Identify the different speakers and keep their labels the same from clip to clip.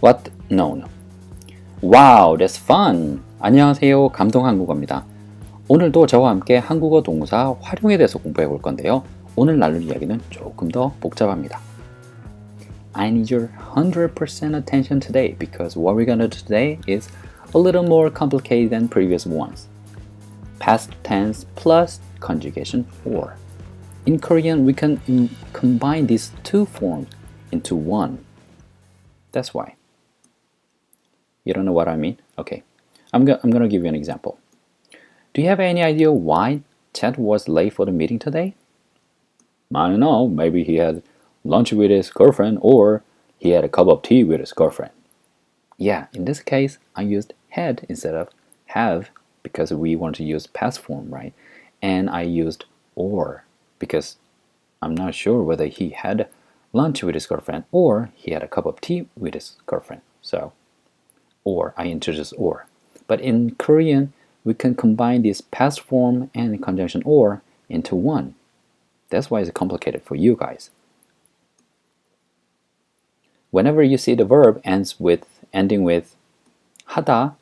Speaker 1: What? No, no. Wow, that's fun. 안녕하세요. 감동 한국어입니다. 오늘도 저와 함께 한국어 동사 활용에 대해서 공부해 볼 건데요. 오늘 나눌 이야기는 조금 더 복잡합니다. I need your 100% attention today because what we're gonna do today is a little more complicated than previous ones. Past tense plus conjugation for. In Korean, we can in- combine these two forms into one. That's why. You don't know what I mean? Okay. I'm, go- I'm going to give you an example. Do you have any idea why Ted was late for the meeting today? I don't know. Maybe he had lunch with his girlfriend or he had a cup of tea with his girlfriend. Yeah, in this case, I used had instead of have because we want to use past form, right? And I used or because I'm not sure whether he had lunch with his girlfriend or he had a cup of tea with his girlfriend. So, or I introduced or. But in Korean, we can combine this past form and conjunction or into one. That's why it's complicated for you guys. Whenever you see the verb ends with ending with 하다,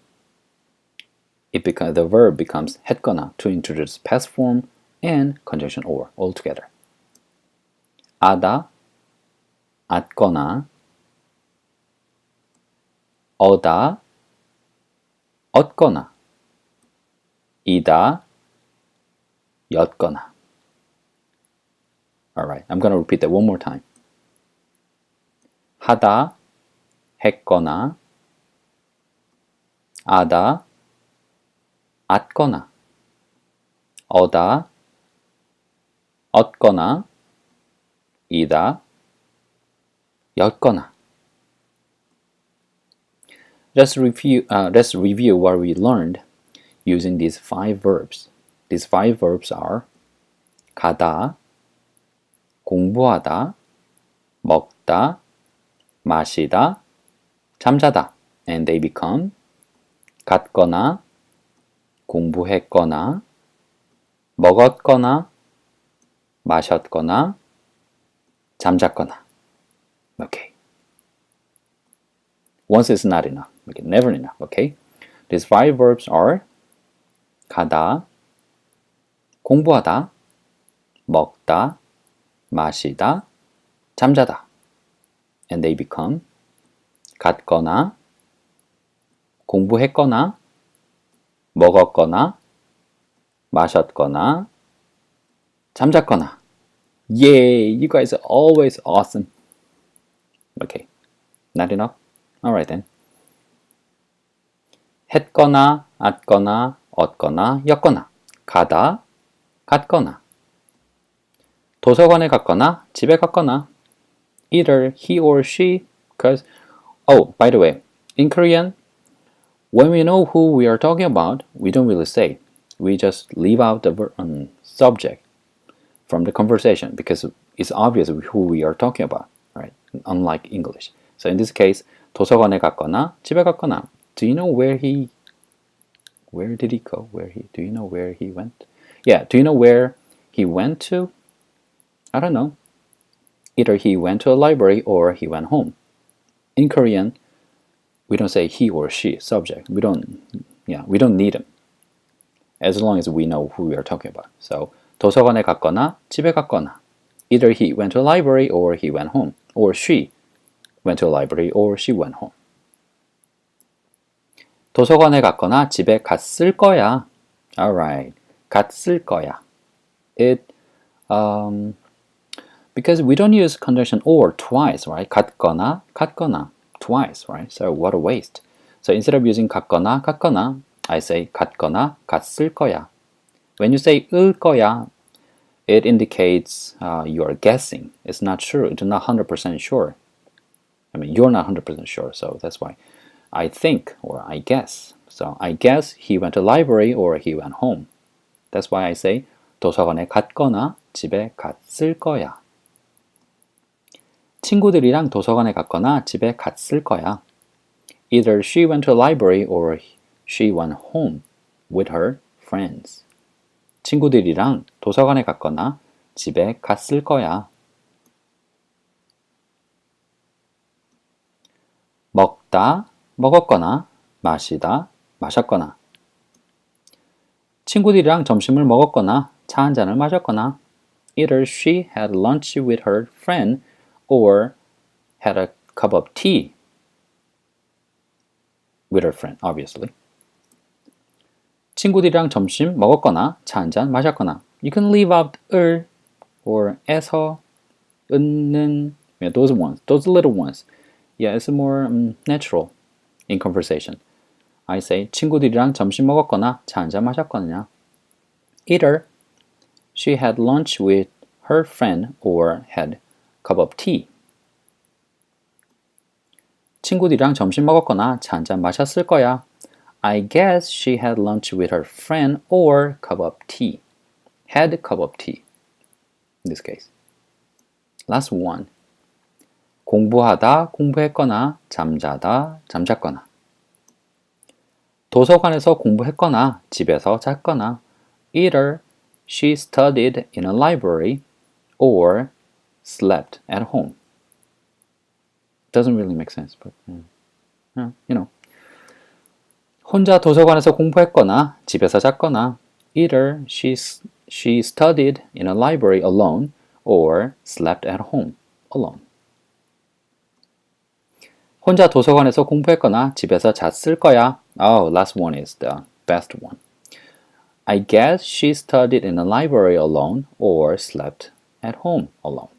Speaker 1: it becomes the verb becomes 했거나 to introduce past form and conjunction or altogether. 아다, 앗거나, 어다, 얻거나, 이다, 엿거나. Alright, I'm going to repeat that one more time. 하다, 했거나, 아다, 앗거나, 어다, 얻거나, 이다, 엿거나. Let's review, uh, let's review what we learned using these five verbs. These five verbs are 가다, 공부하다, 먹다, 마시다, 잠자다. And they become 갔거나, 공부했거나, 먹었거나, 마셨거나, 잠잤거나. Okay. Once is not enough. Okay, never enough. Okay. These five verbs are 가다, 공부하다, 먹다, 마시다, 잠자다. And they become 갔거나, 공부했거나, 먹었거나, 마셨거나, 잠잤거나. Yay! You guys are always awesome. Okay. Not enough? Alright then. 했거나, 앗거나, 얻거나, 였거나. 가다, 갔거나. 도서관에 갔거나, 집에 갔거나. Either he or she, because, oh, by the way, in Korean, when we know who we are talking about, we don't really say. We just leave out the um, subject from the conversation because it's obvious who we are talking about, right? Unlike English. So in this case, 도서관에 갔거나 집에 갔거나. Do you know where he where did he go? Where he do you know where he went? Yeah, do you know where he went to? I don't know. Either he went to a library or he went home. In Korean, we don't say he or she subject. We don't yeah, we don't need them. As long as we know who we are talking about. So 도서관에 갔거나 집에 갔거나. Either he went to a library or he went home. Or she went to a library or she went home. 도서관에 갔거나 집에 갔을 거야. Alright. 갔을 거야. It um because we don't use conjunction or twice, right? 갔거나 갔거나 twice, right? So what a waste. So instead of using 갔거나 갔거나, I say 갔거나 갔을 거야. When you say 을 거야, it indicates uh, you are guessing. It's not sure. It's not 100% sure. I mean, you're not 100% sure, so that's why I think or I guess. So I guess he went to library or he went home. That's why I say 도서관에 갔거나 집에 갔을 거야. 친구들이랑 도서관에 갔거나 집에 갔을 거야. Either she went to library or she went home with her friends. 친구들이랑 도서관에 갔거나 집에 갔을 거야. 먹다, 먹었거나, 마시다, 마셨거나. 친구들이랑 점심을 먹었거나, 차 한 잔을 마셨거나. Either she had lunch with her friend or had a cup of tea with her friend, obviously. 친구들이랑 점심 먹었거나, 차 한 잔 마셨거나. You can leave out 을 or 에서, 은는, yeah, those ones, those little ones. Yeah, it's more um, natural in conversation. I say 친구들이랑 점심 먹었거나 차 한잔 마셨거나. Either she had lunch with her friend or had cup of tea. 친구들이랑 점심 먹었거나 차 한잔 마셨을 거야. I guess she had lunch with her friend or cup of tea. Had cup of tea. In this case. Last one. 공부하다 공부했거나 잠자다 잠잤거나 도서관에서 공부했거나 집에서 잤거나 either she studied in a library or slept at home. Doesn't really make sense, but you know. 혼자 도서관에서 공부했거나 집에서 잤거나 either she she studied in a library alone or slept at home alone. 혼자 도서관에서 공부했거나 집에서 잤을 거야. Oh, last one is the best one. I guess she studied in a library alone or slept at home alone.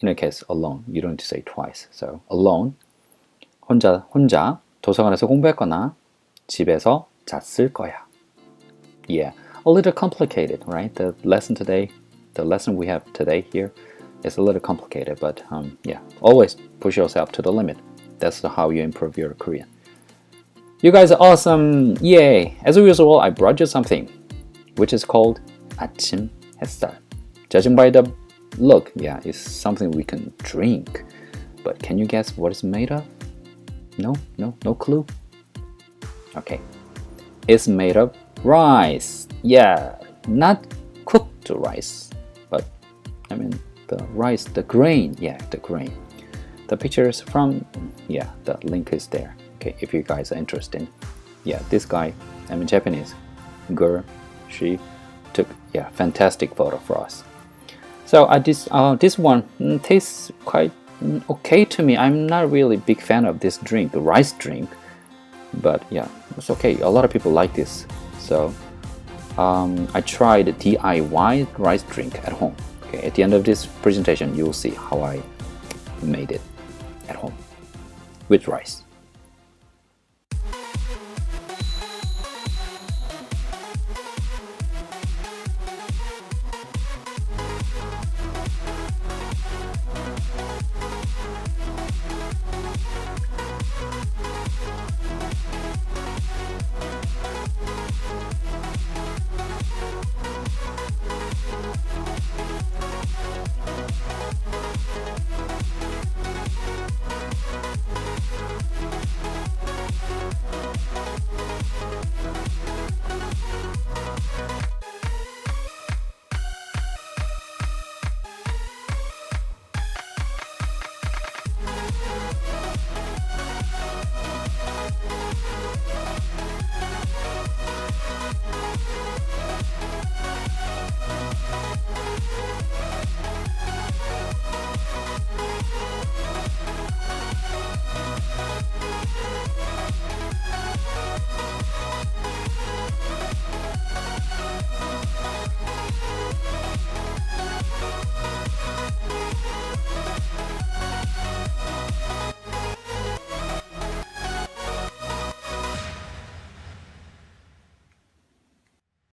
Speaker 1: In a case, alone. You don't need to say twice. So, alone. 혼자, 혼자 도서관에서 공부했거나 집에서 잤을 거야. Yeah, a little complicated, right? The lesson today, the lesson we have today here is a little complicated, but um, yeah, always push yourself to the limit. That's how you improve your Korean. You guys are awesome! Yay! As usual, I brought you something, which is called 아침 햇살. Judging by the look, yeah, it's something we can drink. But can you guess what it's made of? No, no, no clue. Okay, it's made of rice. Yeah, not cooked rice, but I mean the rice, the grain. Yeah, the grain. The picture is from, yeah, the link is there. Okay, if you guys are interested. Yeah, this guy, I mean Japanese girl, she took yeah fantastic photo for us. So uh, this uh, this one mm, tastes quite mm, okay to me. I'm not really big fan of this drink, the rice drink, but yeah, it's okay. A lot of people like this, so um, I tried DIY rice drink at home. Okay, at the end of this presentation, you will see how I made it at home with rice.